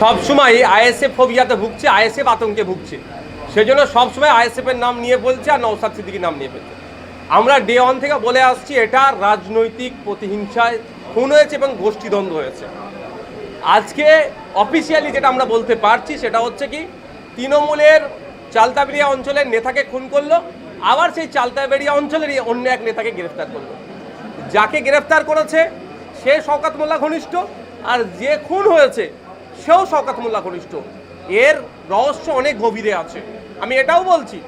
সবসময় আইএসএফ ফোবিয়াতে ভুগছে, আইএসএফ আতঙ্কে ভুগছে। সেজন্য সবসময় আইএসএফের নাম নিয়ে বলছে আর নৌসাদ সিদ্দিকির নাম নিয়ে ফেলছে আমরা ডে ওয়ান থেকে বলে আসছি, এটা রাজনৈতিক প্রতিহিংসায় খুন হয়েছে এবং গোষ্ঠীদ্বন্দ্ব হয়েছে। আজকে অফিসিয়ালি যেটা আমরা বলতে পারছি, সেটা হচ্ছে কি, তৃণমূলের চালতাবেড়িয়া অঞ্চলের নেতাকে খুন করল, আবার সেই চালতাবেড়িয়া অঞ্চলেরই অন্য এক নেতাকে গ্রেফতার করল। যাকে গ্রেফতার করেছে, সে শওকাত মোল্লা ঘনিষ্ঠ, আর যে খুন হয়েছে সেও শওকাত মোল্লা ঘনিষ্ঠ। এর রহস্য অনেক গভীরে আছে। আমি এটাও বলছি,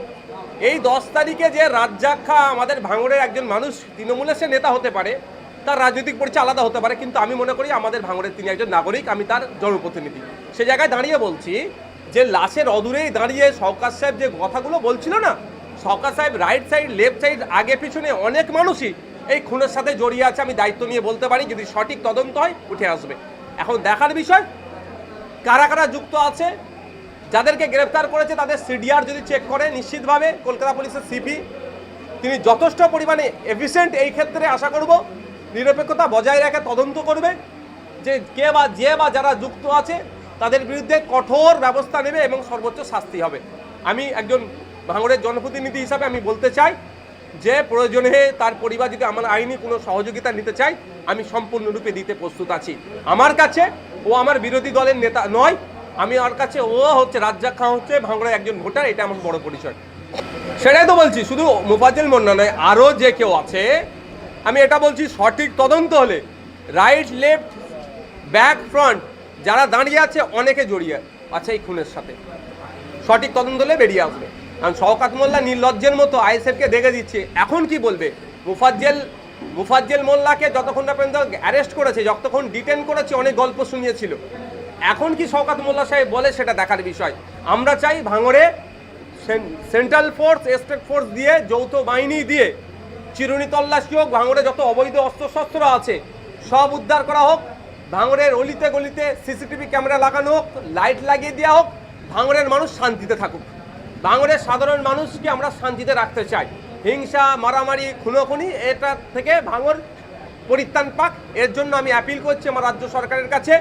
এই দশ তারিখে যে রাজ্জাক খা আমাদের ভাঙড়ের একজন মানুষ, তৃণমূলের সে নেতা হতে পারে, তার রাজনৈতিক পরিচয় আলাদা হতে পারে, কিন্তু আমি মনে করি আমাদের ভাঙড়ের তিনি একজন নাগরিক, আমি তার জনপ্রতিনিধি। সে জায়গায় দাঁড়িয়ে বলছি যে লাশের অদূরেই দাঁড়িয়ে সরকার সাহেব যে কথাগুলো বলছিল না সরকার সাহেব রাইট সাইড লেফট সাইড আগে পিছনে অনেক মানুষই এই খুনের সাথে জড়িয়ে আছে, আমি দায়িত্ব নিয়ে বলতে পারি, যদি সঠিক তদন্ত হয়, উঠে আসবে। এখন দেখার বিষয় কারা কারা যুক্ত আছে, যাদেরকে গ্রেফতার করেছে তাদের সিডিআর যদি চেক করে, নিশ্চিতভাবে কলকাতা পুলিশের সিপি তিনি যথেষ্ট পরিমাণে এফিসিয়েন্ট এই ক্ষেত্রে আশা করব, নিরপেক্ষতা বজায় রেখে তদন্ত করবে, যে কে বা যে বা যারা যুক্ত আছে, তাদের বিরুদ্ধে কঠোর ব্যবস্থা নেবে এবং সর্বোচ্চ শাস্তি হবে। আমি একজন ভাঙড়ের জনপ্রতিনিধি হিসাবে আমি বলতে চাই যে প্রয়োজনে তার পরিবার যদি আমার আইনি কোনো সহযোগিতা নিতে চাই আমি সম্পূর্ণরূপে দিতে প্রস্তুত আছি। আমার কাছে ও আমার বিরোধী দলের নেতা নয়, আমি ওর কাছে ও হচ্ছে রাজ্জাক হচ্ছে ভাঙড়ের একজন ভোটার, এটা আমার বড় পরিচয়। সেটাই তো বলছি, শুধু মুফাজ্জল মন্না নয়, আরও যে কেউ আছে, আমি এটা বলছি সঠিক তদন্ত হলে রাইট লেফট ব্যাক ফ্রন্ট যারা দাঁড়িয়ে আছে, অনেকে জড়িয়ে আছে এই খুনের সাথে। সঠিক তদন্ত হলে বেরিয়ে আসবে। কারণ শওকাত মোল্লা নির্লজ্জের মতো আইএসএফকে দেখে দিচ্ছে। এখন কি বলবে? মুফাজ্জেল মুফাজ্জেল মোল্লাকে যতক্ষণ না পর্যন্ত অ্যারেস্ট করেছে, যতক্ষণ ডিটেন করেছে, অনেক গল্প শুনিয়েছিল। এখন কি শওকাত মোল্লা সাহেব বলে সেটা দেখার বিষয়? আমরা চাই ভাঙড়ে সেন- সেন্ট্রাল ফোর্স স্টেট ফোর্স দিয়ে, যৌথ বাহিনী দিয়ে, চিরুনি তল্লাশি হোক, ভাঙড়ে যত অবৈধ অস্ত্রশস্ত্র আছে, সব উদ্ধার করা হোক, ভাঙড়ের অলিতে গলিতে সিসিটিভি ক্যামেরা লাগানো হোক লাইট লাগিয়ে দেওয়া হোক, ভাঙড়ের মানুষ শান্তিতে থাকুক। ভাঙড়ের সাধারণ মানুষকে আমরা শান্তিতে রাখতে চাই। হিংসা মারামারি খুনোখুনি এটা থেকে ভাঙর পরিত্রাণ পাক। এর জন্য আমি অ্যাপিল করছি আমার রাজ্য সরকারের কাছে।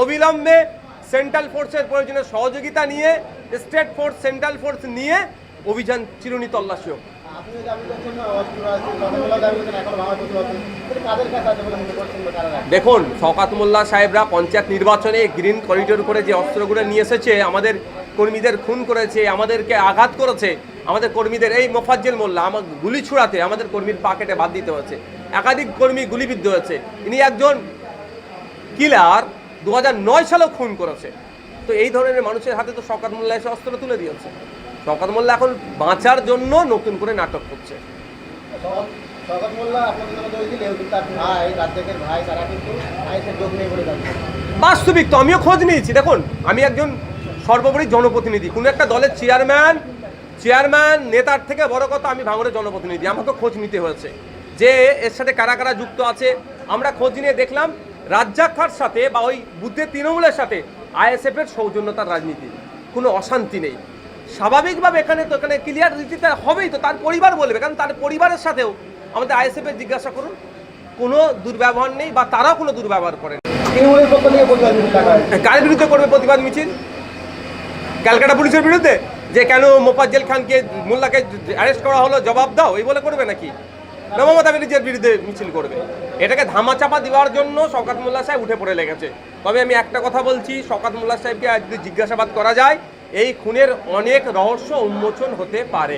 অবিলম্বে সেন্ট্রাল ফোর্সের প্রয়োজনে সহযোগিতা নিয়ে স্টেট ফোর্স সেন্ট্রাল ফোর্স নিয়ে অভিযান চিরুনি তল্লাশি হোক? দেখুন শওকাত মোল্লা সাহেবরা পঞ্চায়েত নির্বাচনে গ্রিন করিডোর করে যে অস্ত্রগুলো নিয়ে এসেছে আমাদের কর্মীদের খুন করেছে আমাদেরকে আঘাত করেছে আমাদের কর্মীদের এই মোফাজ্জেল মোল্লা আমার গুলি ছুড়াতে আমাদের কর্মীর পাকেটে বাদ দিতে হয়েছে। একাধিক কর্মী গুলিবিদ্ধ হয়েছে। ইনি একজন কিলার দু হাজার নয় সালেও খুন করেছে। তো এই ধরনের মানুষের হাতে তো শওকাত মোল্লা এসে অস্ত্র তুলে দিয়েছে। শওকাত মোল্লা এখন বাঁচার জন্য নতুন করে নাটক করছে। শওকত- শওকত মোল্লা আপনাদের নামে দোষ তার ভাই, রাজ্জাকের ভাই, তারা কিন্তু আইএসএফ যোগ নেই বলে করছে। বাস্তবিক তো আমিও খোঁজ নিয়েছি। দেখুন আমি একজন সর্বোপরি জনপ্রতিনিধি। কোনো একটা দলের চেয়ারম্যান চেয়ারম্যান নেতার থেকে বড় কথা আমি ভাঙড়ের জনপ্রতিনিধি। আমাকে খোঁজ নিতে হয়েছে। যে এর সাথে কারা কারা যুক্ত আছে আমরা খোঁজ নিয়ে দেখলাম রাজ্জাক খার সাথে বা ওই বুদ্ধের তৃণমূলের সাথে আইএসএফ এর সৌজন্যতার রাজনীতি। কোনো অশান্তি নেই। স্বাভাবিকভাবে এখানে তো এখানে ক্লিয়ার রীতিতে হবেই তো তার পরিবার বলবে। কারণ তার পরিবারের সাথেও আমাদের আইএসএফ এর জিজ্ঞাসা করুন কোনো দুর্ব্যবহার নেই বা তারাও কোনো দুর্ব্যবহার করেন। তৃণমূলের পক্ষ থেকে প্রতিবাদ। কার বিরুদ্ধে করবে প্রতিবাদ মিছিল? ক্যালকাটা পুলিশের বিরুদ্ধে? যে কেন মোফাজ্জেল খানকে মোল্লাকে অ্যারেস্ট করা হলো, জবাব দাও, এই বলে করবে নাকি? না, মমতা ব্যানার্জির বিরুদ্ধে মিছিল করবে। এটাকে ধামাচাপা দেওয়ার জন্য শওকাত মোল্লা সাহেব উঠে পড়ে লেগেছে। তবে আমি একটা কথা বলছি, শওকাত মোল্লা সাহেবকে আজ যদি জিজ্ঞাসাবাদ করা যায়, এই খুনের অনেক রহস্য উন্মোচন হতে পারে।